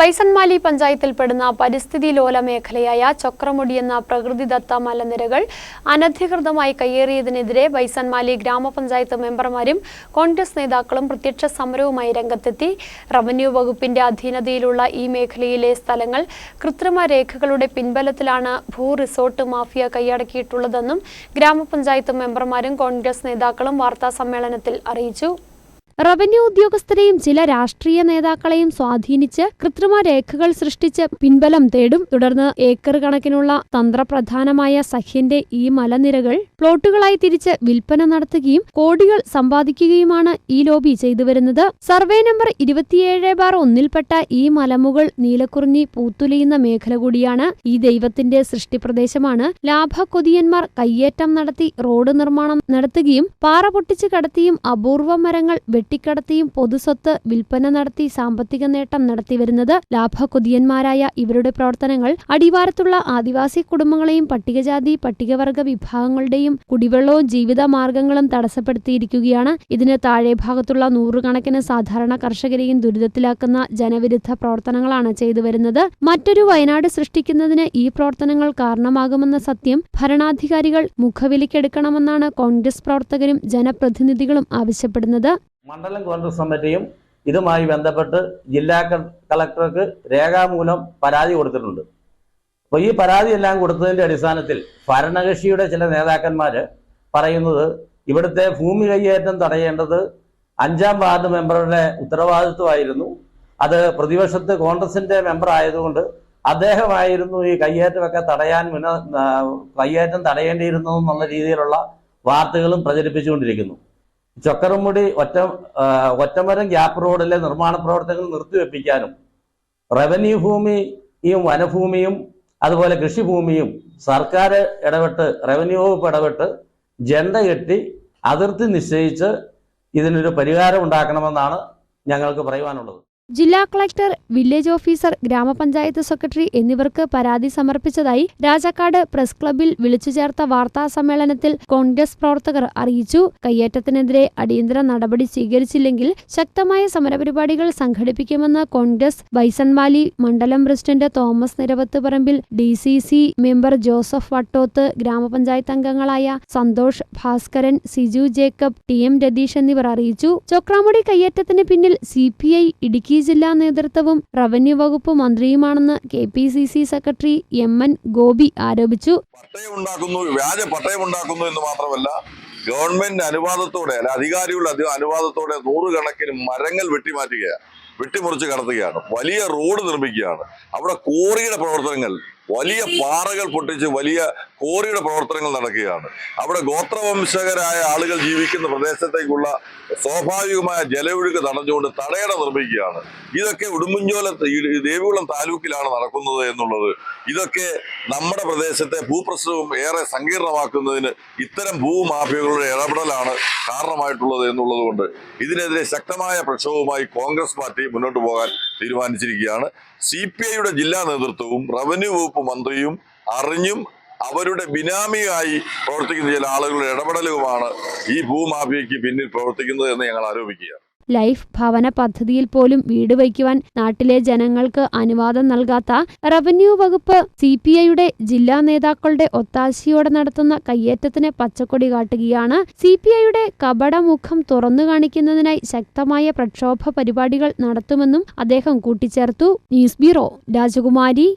ബൈസൺമാലി പഞ്ചായത്തിൽപ്പെടുന്ന പരിസ്ഥിതി ലോല മേഖലയായ ചക്രമുടി എന്ന പ്രകൃതിദത്ത മലനിരകൾ അനധികൃതമായി കയ്യേറിയതിനെതിരെ ബൈസൺമാലി ഗ്രാമപഞ്ചായത്ത് മെമ്പർമാരും കോൺഗ്രസ് നേതാക്കളും പ്രത്യക്ഷ സമരവുമായി രംഗത്തെത്തി. റവന്യൂ വകുപ്പിന്റെ അധീനതയിലുള്ള ഈ മേഖലയിലെ സ്ഥലങ്ങൾ കൃത്രിമ രേഖകളുടെ പിൻബലത്തിലാണ് ഭൂ റിസോർട്ട് മാഫിയ കൈയടക്കിയിട്ടുള്ളതെന്നും ഗ്രാമപഞ്ചായത്ത് മെമ്പർമാരും കോൺഗ്രസ് നേതാക്കളും വാർത്താ സമ്മേളനത്തിൽ അറിയിച്ചു. റവന്യൂ ഉദ്യോഗസ്ഥരെയും ചില രാഷ്ട്രീയ നേതാക്കളെയും സ്വാധീനിച്ച് കൃത്രിമ രേഖകൾ സൃഷ്ടിച്ച് പിൻബലം തേടും. തുടർന്ന് ഏക്കർ കണക്കിനുള്ള തന്ത്രപ്രധാനമായ സഖ്യന്റെ ഈ മലനിരകൾ പ്ലോട്ടുകളായി തിരിച്ച് വിൽപ്പന നടത്തുകയും കോടികൾ സമ്പാദിക്കുകയുമാണ് ഈ ലോബി ചെയ്തുവരുന്നത്. സർവേ നമ്പർ ഇരുപത്തിയേഴ് ബാർ ഒന്നിൽപ്പെട്ട ഈ മലമുകൾ നീലക്കുറിഞ്ഞി പൂത്തുലയുന്ന മേഖല കൂടിയാണ്. ഈ ദൈവത്തിന്റെ സൃഷ്ടിപ്രദേശമാണ്. ലാഭക്കൊതിയന്മാർ കയ്യേറ്റം നടത്തി റോഡ് നിർമ്മാണം നടത്തുകയും പാറ പൊട്ടിച്ച് കടത്തിയും അപൂർവ മരങ്ങൾ വെട്ടിക്കടത്തിയും പൊതുസ്വത്ത് വിൽപ്പന നടത്തി സാമ്പത്തിക നേട്ടം നടത്തിവരുന്നത് ലാഭകൊതിയന്മാരായ ഇവരുടെ പ്രവർത്തനങ്ങൾ അടിവാരത്തുള്ള ആദിവാസി കുടുംബങ്ങളെയും പട്ടികജാതി പട്ടികവർഗ വിഭാഗങ്ങളുടെയും കുടിവെള്ളവും ജീവിത മാർഗങ്ങളും തടസ്സപ്പെടുത്തിയിരിക്കുകയാണ്. ഇതിന് താഴെ ഭാഗത്തുള്ള നൂറുകണക്കിന് സാധാരണ കർഷകരെയും ദുരിതത്തിലാക്കുന്ന ജനവിരുദ്ധ പ്രവർത്തനങ്ങളാണ് ചെയ്തു വരുന്നത് മറ്റൊരു വയനാട് സൃഷ്ടിക്കുന്നതിന് ഈ പ്രവർത്തനങ്ങൾ കാരണമാകുമെന്ന സത്യം ഭരണാധികാരികൾ മുഖവിലിക്കെടുക്കണമെന്നാണ് കോൺഗ്രസ് പ്രവർത്തകരും ജനപ്രതിനിധികളും ആവശ്യപ്പെടുന്നത്. മണ്ഡലം കോൺഗ്രസ് കമ്മിറ്റിയും ഇതുമായി ബന്ധപ്പെട്ട് ജില്ലാ കളക്ടർക്ക് രേഖാമൂലം പരാതി കൊടുത്തിട്ടുണ്ട്. അപ്പോൾ ഈ പരാതി എല്ലാം കൊടുത്തതിന്റെ അടിസ്ഥാനത്തിൽ ഭരണകക്ഷിയുടെ ചില നേതാക്കന്മാർ പറയുന്നത് ഇവിടുത്തെ ഭൂമി കൈയേറ്റം തടയേണ്ടത് അഞ്ചാം വാർഡ് മെമ്പറുടെ ഉത്തരവാദിത്വമായിരുന്നു. അത് പ്രതിപക്ഷത്ത് കോൺഗ്രസിന്റെ മെമ്പർ ആയതുകൊണ്ട് അദ്ദേഹമായിരുന്നു ഈ കയ്യേറ്റമൊക്കെ തടയാൻ മുന കയ്യേറ്റം തടയേണ്ടിയിരുന്നു എന്നുള്ള രീതിയിലുള്ള വാർത്തകളും പ്രചരിപ്പിച്ചുകൊണ്ടിരിക്കുന്നു. ചൊക്കറമുടി ഒറ്റ ഒറ്റമരം ഗ്യാപ്പ് റോഡിലെ നിർമ്മാണ പ്രവർത്തനങ്ങൾ നിർത്തിവെപ്പിക്കാനും റവന്യൂ ഭൂമിയും വനഭൂമിയും അതുപോലെ കൃഷിഭൂമിയും സർക്കാർ ഇടപെട്ട് റവന്യൂ വകുപ്പ് ഇടപെട്ട് ജെണ്ട കെട്ടി അതിർത്തി നിശ്ചയിച്ച് ഇതിനൊരു പരിഹാരം ഉണ്ടാക്കണമെന്നാണ് ഞങ്ങൾക്ക് പറയുവാനുള്ളത്. ജില്ലാ കളക്ടർ വില്ലേജ് ഓഫീസർ ഗ്രാമപഞ്ചായത്ത് സെക്രട്ടറി എന്നിവർക്ക് പരാതി സമർപ്പിച്ചതായി രാജാക്കാട് പ്രസ് ക്ലബ്ബിൽ വിളിച്ചു ചേർത്ത വാർത്താ സമ്മേളനത്തിൽ കോൺഗ്രസ് പ്രവർത്തകർ അറിയിച്ചു. കയ്യേറ്റത്തിനെതിരെ അടിയന്തര നടപടി സ്വീകരിച്ചില്ലെങ്കിൽ ശക്തമായ സമരപരിപാടികൾ സംഘടിപ്പിക്കുമെന്ന് കോൺഗ്രസ് ബൈസൺവാലി മണ്ഡലം president Thomas Niravathu Parambil D C C member Joseph Vattoth ഗ്രാമപഞ്ചായത്ത് അംഗങ്ങളായ Santhosh Bhaskaran Siju Jacob T M Ratheesh എന്നിവർ അറിയിച്ചു. ചൊക്രാമുടി കയ്യേറ്റത്തിന് പിന്നിൽ സി പി ഐ ഇടുക്കി ജില്ലാ നേതൃത്വവും റവന്യൂ വകുപ്പ് മന്ത്രിയുമാണെന്ന് K P C C secretary M N Gopi ആരോപിച്ചു. പട്ടയം ഉണ്ടാക്കുന്നു വ്യാജ പട്ടയം ഉണ്ടാക്കുന്നു എന്ന് മാത്രമല്ല ഗവൺമെന്റ് അനുവാദത്തോടെ അല്ല അധികാരികളുടെ അധി- അനുവാദത്തോടെ നൂറുകണക്കിന് മരങ്ങൾ വെട്ടിമാറ്റുകയാണ്. വെട്ടിമുറിച്ച് കടത്തുകയാണ്. വലിയ റോഡ് നിർമ്മിക്കുകയാണ്. അവിടെ കോറിയുടെ പ്രവർത്തനങ്ങൾ വലിയ പാറകൾ പൊട്ടിച്ച് വലിയ കോറിയുടെ പ്രവർത്തനങ്ങൾ നടക്കുകയാണ്. അവിടെ ഗോത്രവംശകരായ ആളുകൾ ജീവിക്കുന്ന പ്രദേശത്തേക്കുള്ള സ്വാഭാവികമായ ജലയൊഴുക്ക് തടഞ്ഞുകൊണ്ട് തടയണ നിർമ്മിക്കുകയാണ്. ഇതൊക്കെ ഉടുമ്പൻചോല ഈ ദേവികുളം താലൂക്കിലാണ് നടക്കുന്നത് എന്നുള്ളത്. ഇതൊക്കെ നമ്മുടെ പ്രദേശത്തെ ഭൂപ്രശ്നവും ഏറെ സങ്കീർണമാക്കുന്നതിന് ഇത്തരം ഭൂമാഫിയകളുടെ ഇടപെടലാണ് കാരണമായിട്ടുള്ളത് എന്നുള്ളതുകൊണ്ട് ഇതിനെതിരെ ശക്തമായ പ്രക്ഷോഭവുമായി കോൺഗ്രസ് പാർട്ടി മുന്നോട്ട് പോകാൻ തീരുമാനിച്ചിരിക്കുകയാണ്. സി പി ഐയുടെ ജില്ലാ നേതൃത്വവും റവന്യൂ വകുപ്പ് മന്ത്രിയും അറിഞ്ഞും അവരുടെ ബിനാമിയായി പ്രവർത്തിക്കുന്ന ചില ആളുകളുടെ ഇടപെടലുമാണ് ഈ ഭൂമാഫിയയ്ക്ക് പിന്നിൽ പ്രവർത്തിക്കുന്നത് എന്ന് ഞങ്ങൾ ആരോപിക്കുകയാണ്. ലൈഫ് ഭവന പദ്ധതിയിൽ പോലും വീട് വയ്ക്കുവാൻ നാട്ടിലെ ജനങ്ങൾക്ക് അനുവാദം നൽകാത്ത റവന്യൂ വകുപ്പ് സി പി ഐയുടെ ജില്ലാ നേതാക്കളുടെ ഒത്താശയോടെ നടത്തുന്ന കയ്യേറ്റത്തിന് പച്ചക്കൊടി കാട്ടുകയാണ് സി പി ഐയുടെ കപടമുഖം തുറന്നു കാണിക്കുന്നതിനായി ശക്തമായ പ്രക്ഷോഭ പരിപാടികൾ നടത്തുമെന്നും അദ്ദേഹം കൂട്ടിച്ചേർത്തു. ന്യൂസ് ബ്യൂറോ രാജകുമാരി.